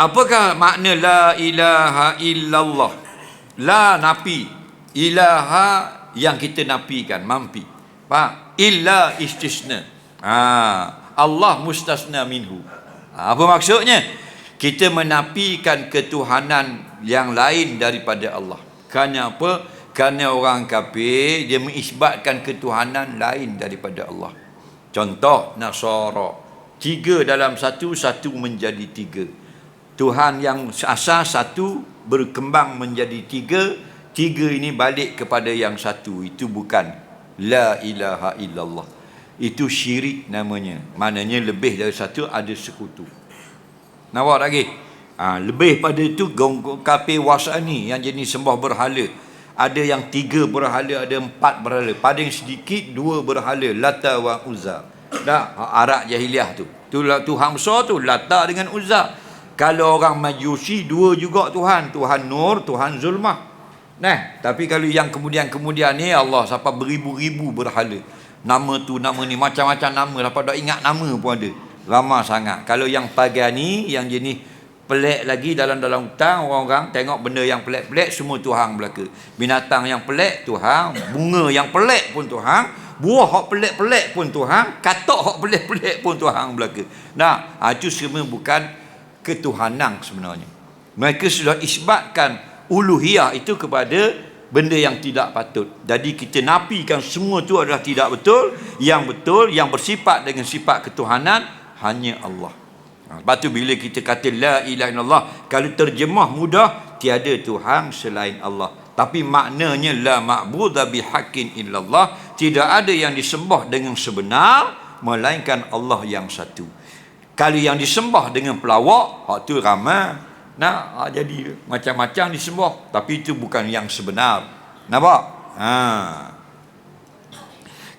Apakah makna la ilaha illallah? La napi. Ilaha yang kita napikan, mampi. Faham? Illa istisna. Ha, Allah mustasna minhu. Ha, apa maksudnya? Kita menapikan ketuhanan yang lain daripada Allah. Kerana apa? Kerana orang kafir dia mengisbatkan ketuhanan lain daripada Allah. Contoh Nasara. Tiga dalam satu, satu menjadi tiga. Tuhan yang asal satu berkembang menjadi tiga, tiga ini balik kepada yang satu. Itu bukan la ilaha illallah. Itu syirik namanya. Maknanya lebih dari satu ada sekutu. Nawak lagi. Ha, lebih pada itu kafir wasani yang jenis sembah berhala. Ada yang tiga berhala, ada empat berhala. Paling sedikit dua berhala, Lata wa Uzza. Dah Arab jahiliah tu. Tu Tuhan besar tu Lata dengan Uzza. Kalau orang Majusi dua juga Tuhan, Tuhan Nur, Tuhan Zulmah. Nah, tapi kalau yang kemudian-kemudian ni Allah sampai beribu-ribu berhala. Nama tu nama ni macam-macam nama, dapat tak ingat nama pun ada. Ramah sangat. Kalau yang pagani yang jenis pelik lagi dalam-dalam hutang orang-orang tengok benda yang pelik-pelik semua Tuhan belaka. Binatang yang pelik Tuhan, bunga yang pelik pun Tuhan, buah hak pelik-pelik pun Tuhan, katak hak pelik-pelik pun Tuhan belaka. Nah, itu semua bukan ketuhanan sebenarnya. Mereka sudah isbatkan uluhiyah itu kepada benda yang tidak patut. Jadi kita nafikan semua itu adalah tidak betul. Yang betul, yang bersifat dengan sifat ketuhanan hanya Allah. Ha, lepas tu bila kita kata la ilaha illallah, kalau terjemah mudah, tiada Tuhan selain Allah. Tapi maknanya la ma'budha bihaqqin illallah, tidak ada yang disembah dengan sebenar melainkan Allah yang satu. Kalau yang disembah dengan pelawak, hak tu ramai. Nak jadi macam-macam disembah, tapi itu bukan yang sebenar. Nampak? Ha.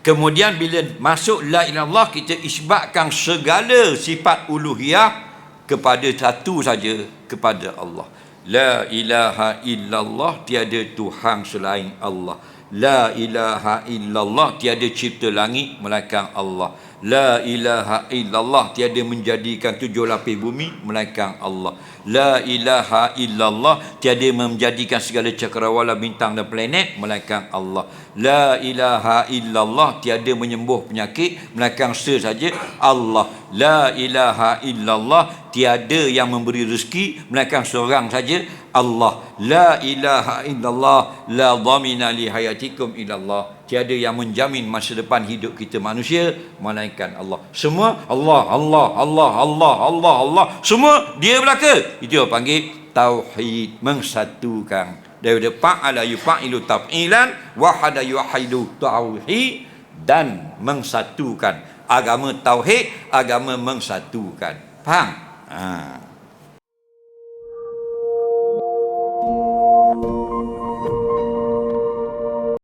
Kemudian bila masuk la ilallah kita isbatkan segala sifat uluhiyah kepada satu saja kepada Allah. La ilaha illallah tiada Tuhan selain Allah. La ilaha illallah tiada cipta langit melainkan Allah. La ilaha illallah tiada menjadikan tujuh lapis bumi melainkan Allah. La ilaha illallah tiada menjadikan segala cakrawala bintang dan planet melainkan Allah. La ilaha illallah tiada menyembuh penyakit melainkan sesaja Allah. La ilaha illallah tiada yang memberi rezeki melainkan seorang saja Allah. La ilaha illallah la dhamina li hayatikum illallah tiada yang menjamin masa depan hidup kita manusia melainkan Allah. Semua Allah, Allah, Allah, Allah, Allah, Allah. Semua dia belaka. Itu yang panggil tauhid mengsatukan. Daripada fa'ala yufa'ilu taf'ilan wahada yuhidu tauhid dan mengsatukan. Agama tauhid, agama mengsatukan. Faham? Ha.